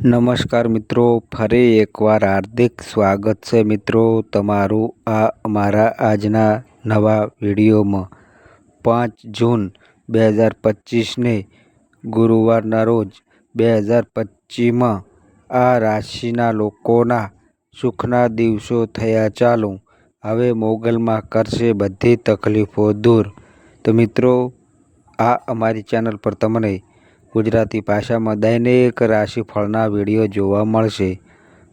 નમસ્કાર મિત્રો, ફરી એકવાર હાર્દિક સ્વાગત છે મિત્રો તમારું આ અમારા આજના નવા વિડીયોમાં. પાંચ જૂન બે હજાર પચીસને ગુરુવારના રોજ બે હજાર પચીસમાં આ રાશિના લોકોના સુખના દિવસો થયા ચાલુ. હવે મોગલમાં કરશે બધી તકલીફો દૂર. તો મિત્રો, આ અમારી ચેનલ પર તમને ગુજરાતી ભાષામાં દૈનિક રાશિફળના વીડિયો જોવા મળશે.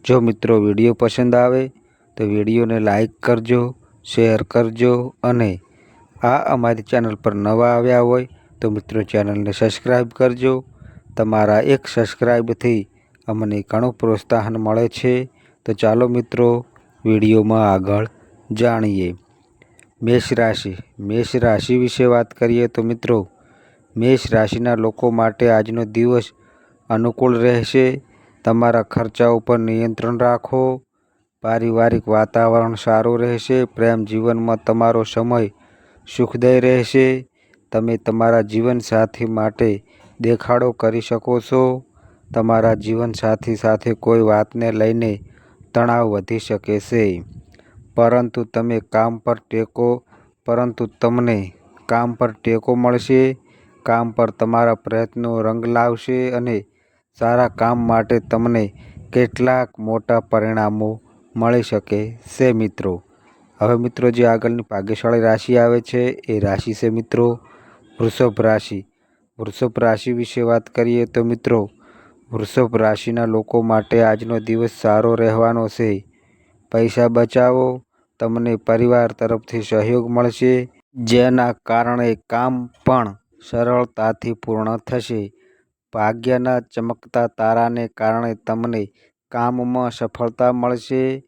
જો મિત્રો વીડિયો પસંદ આવે, તો વિડીયોને લાઈક કરજો, શેર કરજો અને આ અમારી ચેનલ પર નવા આવ્યા હોય, તો મિત્રો ચેનલને સબસ્ક્રાઈબ કરજો. તમારા એક સબસ્ક્રાઈબથી અમને ઘણું પ્રોત્સાહન મળે છે. તો ચાલો મિત્રો વિડીયોમાં આગળ જાણીએ. મેષ રાશિ મેષ રાશિ વિશે વાત કરીએ તો મિત્રો મેષ રાશિના લોકો માટે આજનો દિવસ અનુકૂળ રહેશે. તમારા ખર્ચા ઉપર નિયંત્રણ રાખો. પારિવારિક વાતાવરણ સારું રહેશે. પ્રેમ જીવનમાં તમારો સમય સુખદાયી રહેશે. તમે તમારા જીવનસાથી માટે દેખાડો કરી શકો છો. તમારા જીવનસાથી સાથે કોઈ વાતને લઈને તણાવ વધી શકે છે. પરંતુ તમે કામ પર ટેકો, પરંતુ તમને કામ પર ટેકો મળશે. કામ પર તમારા પ્રયત્નો રંગ લાવશે અને સારા કામ માટે તમને કેટલાક મોટા પરિણામો મળી શકે છે મિત્રો. હવે મિત્રો જે આગળની ભાગ્યશાળી રાશિ આવે છે એ રાશિ છે મિત્રો વૃષભ રાશિ. વૃષભ રાશિ વિશે વાત કરીએ તો મિત્રો, વૃષભ રાશિના લોકો માટે આજનો દિવસ સારો રહેવાનો છે. પૈસા બચાવો, તમને પરિવાર તરફથી સહયોગ મળશે. જેના કારણે કામ પણ સરળતાથી પૂર્ણ થશે. ભાગ્યના ચમકતા તારાને કારણે તમને કામમાં સફળતા મળશે.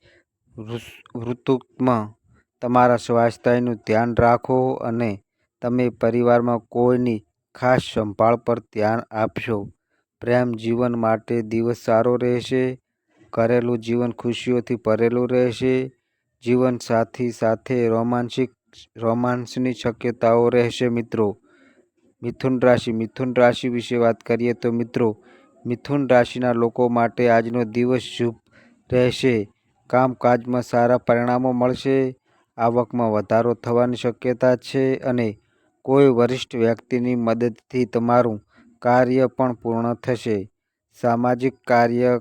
ઋતુમાં તમારા સ્વાસ્થ્યનું ધ્યાન રાખો અને તમે પરિવારમાં કોઈની ખાસ સંભાળ પર ધ્યાન આપશો. પ્રેમ જીવન માટે દિવસ સારો રહેશે. ઘરેલું જીવન ખુશીઓથી ભરેલું રહેશે. જીવનસાથી સાથે રોમાન્સિક રોમાન્સની શક્યતાઓ રહેશે મિત્રો. મિથુન રાશિ મિથુન રાશિ વિશે વાત કરીએ તો મિત્રો, મિથુન રાશિના લોકો માટે આજનો દિવસ શુભ રહેશે. કામકાજમાં સારા પરિણામો મળશે, આવકમાં વધારો થવાની શક્યતા છે અને કોઈ વરિષ્ઠ વ્યક્તિની મદદથી તમારું કાર્ય પણ પૂર્ણ થશે. સામાજિક કાર્ય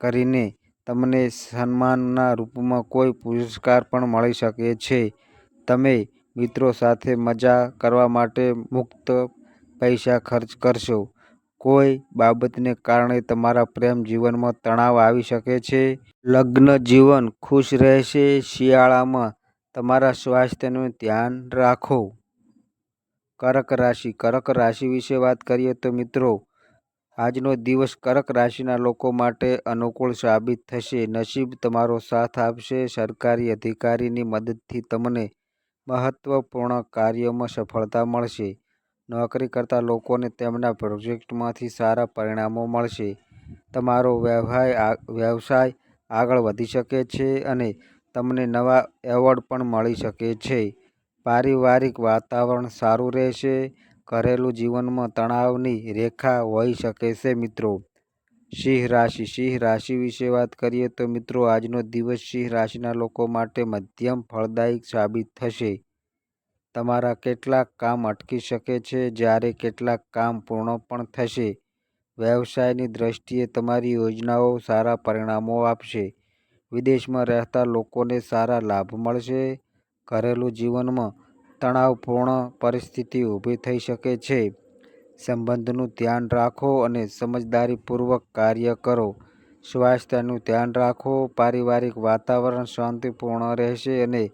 કરીને તમને સન્માનના રૂપમાં કોઈ પુરસ્કાર પણ મળી શકે છે. તમે મિત્રો સાથે મજા કરવા માટે મુક્ત પૈસા ખર્ચ કરશો. કોઈ બાબતને કારણે તમારા પ્રેમ જીવનમાં તણાવ આવી શકે છે. લગ્ન જીવન ખુશ રહેશે શિયાળામાં. તમારા સ્વાસ્થ્યનું ધ્યાન રાખો. કરક રાશિ કરક રાશિ વિશે વાત કરીએ તો મિત્રો, આજનો દિવસ કરક રાશિના લોકો માટે અનુકૂળ સાબિત થશે. નસીબ તમારો સાથ આપશે. સરકારી અધિકારીની મદદથી તમને મહત્વપૂર્ણ કાર્યોમાં સફળતા મળશે. નોકરી કરતા લોકોને તેમના પ્રોજેક્ટમાંથી સારા પરિણામો મળશે. તમારો વ્યવહાય વ્યવસાય આગળ વધી શકે છે અને તમને નવા એવોર્ડ પણ મળી શકે છે. પારિવારિક વાતાવરણ સારું રહેશે. ઘરેલું જીવનમાં તણાવની રેખા હોઈ શકે છે મિત્રો. સિંહ રાશિ. સિંહ રાશિ વિશે વાત કરીએ તો મિત્રો, આજનો દિવસ સિંહ રાશિના લોકો માટે મધ્યમ ફળદાયી સાબિત થશે. તમારા કેટલાક કામ અટકી શકે છે, જ્યારે કેટલાક કામ પૂર્ણ પણ થશે. વ્યવસાયની દ્રષ્ટિએ તમારી યોજનાઓ સારા પરિણામો આપશે. વિદેશમાં રહેતા લોકોને સારા લાભ મળશે. ઘરેલું જીવનમાં તણાવપૂર્ણ પરિસ્થિતિ ઊભી થઈ શકે છે. સંબંધનું ધ્યાન રાખો અને સમજદારીપૂર્વક કાર્ય કરો. સ્વાસ્થ્યનું ધ્યાન રાખો. પારિવારિક વાતાવરણ શાંતિપૂર્ણ રહેશે અને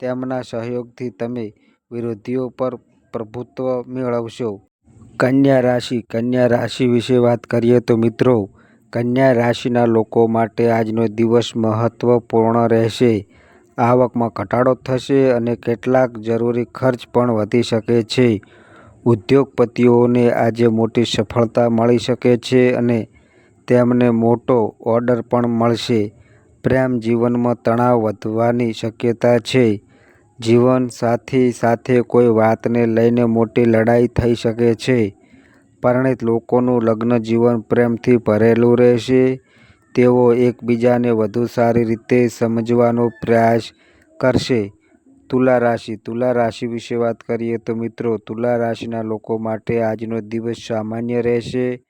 તેમના સહયોગથી તમે વિરોધીઓ પર પ્રભુત્વ મેળવશો. કન્યા રાશિ કન્યા રાશિ વિશે વાત કરીએ તો મિત્રો, કન્યા રાશિના લોકો માટે આજનો દિવસ મહત્ત્વપૂર્ણ રહેશે. આવકમાં ઘટાડો થશે અને કેટલાક જરૂરી ખર્ચ પણ વધી શકે છે. ઉદ્યોગપતિઓને આજે મોટી સફળતા મળી શકે છે અને તેમને મોટો ઓર્ડર પણ મળશે. પ્રેમ જીવનમાં તણાવ વધવાની શક્યતા છે. જીવનસાથી સાથે કોઈ વાતને લઈને મોટી લડાઈ થઈ શકે છે. પરણિત લોકોનું લગ્ન જીવન પ્રેમથી ભરેલું રહેશે. તેઓ એકબીજાને વધુ સારી રીતે સમજવાનો પ્રયાસ કરશે. તુલા રાશિ તુલા રાશિ વિશે વાત કરીએ તો મિત્રો, તુલા રાશિના લોકો માટે આજનો દિવસ સામાન્ય રહેશે.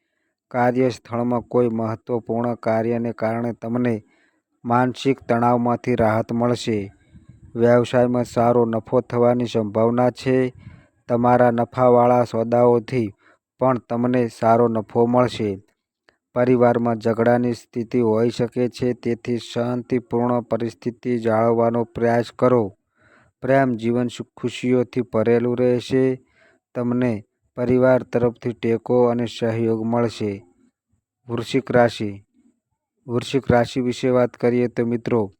કાર્યસ્થળમાં કોઈ મહત્વપૂર્ણ કાર્યને કારણે તમને માનસિક તણાવમાંથી રાહત મળશે. વ્યવસાયમાં સારો નફો થવાની સંભાવના છે. તમારા નફાવાળા સોદાઓથી પણ તમને સારો નફો મળશે. પરિવારમાં ઝઘડાની સ્થિતિ હોઈ શકે છે, તેથી શાંતિપૂર્ણ પરિસ્થિતિ જાળવવાનો પ્રયાસ કરો. પ્રેમ, જીવન ખુશીઓથી ભરેલું રહેશે, તમને પરિવાર તરફથી ટેકો અને સહયોગ મળશે. વૃશ્ચિક રાશિ. વૃશ્ચિક રાશિ વિશે વાત કરીએ તો મિત્રો,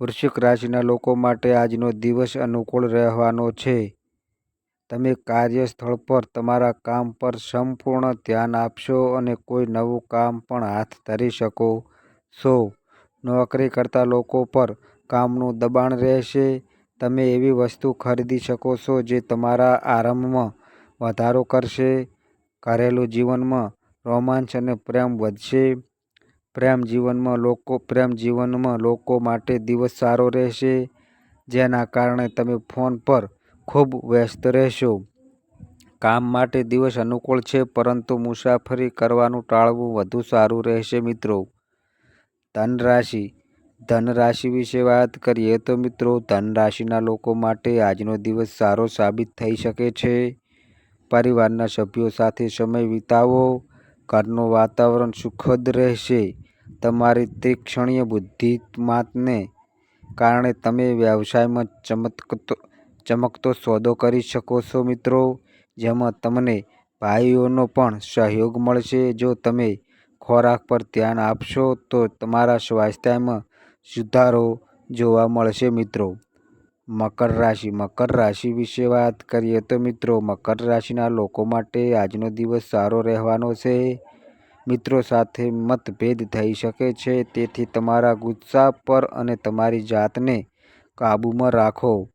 વૃશ્ચિક રાશિના લોકો માટે આજનો દિવસ અનુકૂળ રહેવાનો છે. તમે કાર્યસ્થળ પર તમારા કામ પર સંપૂર્ણ ધ્યાન આપશો અને કોઈ નવું કામ પણ હાથ ધરી શકો છો. નોકરી કરતા લોકો પર કામનું દબાણ રહેશે તમે એવી વસ્તુ ખરીદી શકો છો જે તમારા આરામમાં વધારો કરશે, ઘરેલું જીવનમાં રોમાંચ અને પ્રેમ વધશે. પ્રેમ જીવનમાં લોકો, પ્રેમ જીવનમાં લોકો માટે દિવસ સારો રહેશે, જેના કારણે તમે ફોન પર ખૂબ વ્યસ્ત રહેશો. કામ માટે દિવસ અનુકૂળ છે, પરંતુ મુસાફરી કરવાનું ટાળવું વધુ સારું રહેશે મિત્રો. ધન રાશિ ધન રાશિ વિશે વાત કરીએ તો મિત્રો ધન રાશિના લોકો માટે આજનો દિવસ સારો સાબિત થઈ શકે છે. પરિવારના સભ્યો સાથે સમય વિતાવો, ઘરનું વાતાવરણ સુખદ રહેશે. તમારી તીક્ષ્ણીય બુદ્ધિમાતને કારણે તમે વ્યવસાયમાં ચમકતો ચમકતો સોદો કરી શકો છો મિત્રો, જેમાં તમને ભાઈઓનો પણ સહયોગ મળશે. જો તમે ખોરાક પર ધ્યાન આપશો, તો તમારા સ્વાસ્થ્યમાં સુધારો જોવા મળશે મિત્રો. મકર રાશિ મકર રાશિ વિશે વાત કરીએ તો મિત્રો, મકર રાશિના લોકો માટે આજનો દિવસ સારો રહેવાનો છે. મિત્રો સાથે મતભેદ થઈ શકે છે, તેથી તમારા ગુસ્સા પર અને તમારી જાતને કાબૂમાં રાખો.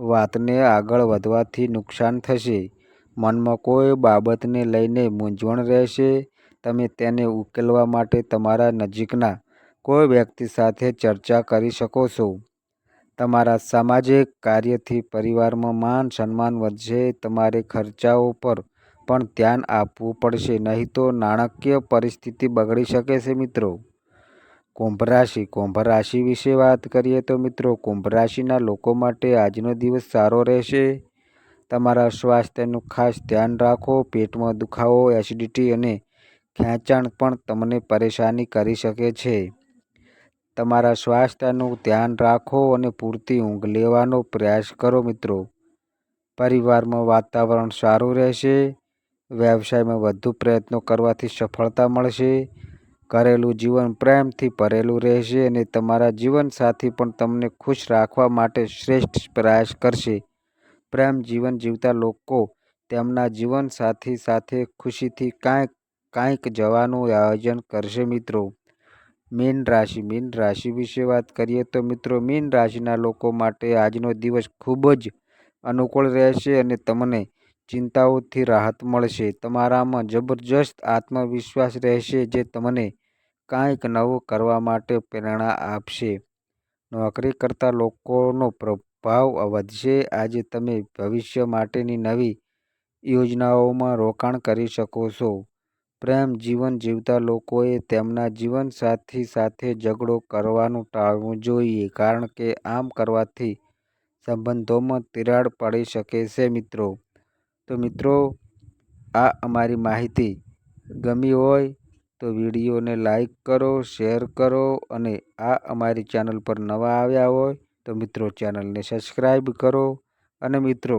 વાતને આગળ વધવાથી નુકસાન થશે. મનમાં કોઈ બાબતને લઈને મૂંઝવણ રહેશે. તમે તેને ઉકેલવા માટે તમારા નજીકના કોઈ વ્યક્તિ સાથે ચર્ચા કરી શકો છો? તમારા સામાજિક કાર્યથી પરિવારમાં માન સન્માન વધશે, તમારે ખર્ચાઓ પર પણ ધ્યાન આપવું પડશે, નહીં તો નાણાકીય પરિસ્થિતિ બગડી શકે છે મિત્રો. કુંભ રાશિ. કુંભ રાશિ વિશે વાત કરીએ તો મિત્રો, કુંભ રાશિના લોકો માટે આજનો દિવસ સારો રહેશે. તમારા સ્વાસ્થ્યનું ખાસ ધ્યાન રાખો, પેટમાં દુખાવો, એસિડિટી અને ખેંચાણ પણ તમને પરેશાની કરી શકે છે. તમારા સ્વાસ્થ્યનું ધ્યાન રાખો અને પૂરતી ઊંઘ લેવાનો પ્રયાસ કરો મિત્રો. પરિવારમાં વાતાવરણ સારું રહેશે, વ્યવસાયમાં વધુ પ્રયત્નો કરવાથી સફળતા મળશે, ઘરેલું જીવન પ્રેમથી ભરેલું રહેશે અને તમારા જીવનસાથી પણ તમને ખુશ રાખવા માટે શ્રેષ્ઠ પ્રયાસ કરશે. પ્રેમ જીવન જીવતા લોકો તેમના જીવનસાથી સાથે ખુશીથી કાંઈક કાંઈક જવાનું આયોજન કરશે મિત્રો. મીન રાશિ મીન રાશિ વિશે વાત કરીએ તો મિત્રો, મીન રાશિના લોકો માટે આજનો દિવસ ખૂબ જ અનુકૂળ રહેશે અને તમને ચિંતાઓથી રાહત મળશે. તમારામાં જબરજસ્ત આત્મવિશ્વાસ રહેશે જે તમને કાંઈક નવું કરવા માટે પ્રેરણા આપશે. નોકરી કરતા લોકોનો પ્રભાવ વધશે. આજે તમે ભવિષ્ય માટેની નવી યોજનાઓમાં રોકાણ કરી શકો છો. પ્રેમ જીવન જીવતા લોકોએ તેમના જીવનસાથી સાથે ઝઘડો કરવાનું ટાળવું જોઈએ, કારણ કે આમ કરવાથી સંબંધોમાં તિરાડ પડી શકે છે મિત્રો. તો મિત્રો, આ અમારી માહિતી ગમી હોય તો વિડીયોને લાઈક કરો, શેર કરો અને આ અમારી ચેનલ પર નવા આવ્યા હોય તો મિત્રો ચેનલને સબસ્ક્રાઈબ કરો. અને મિત્રો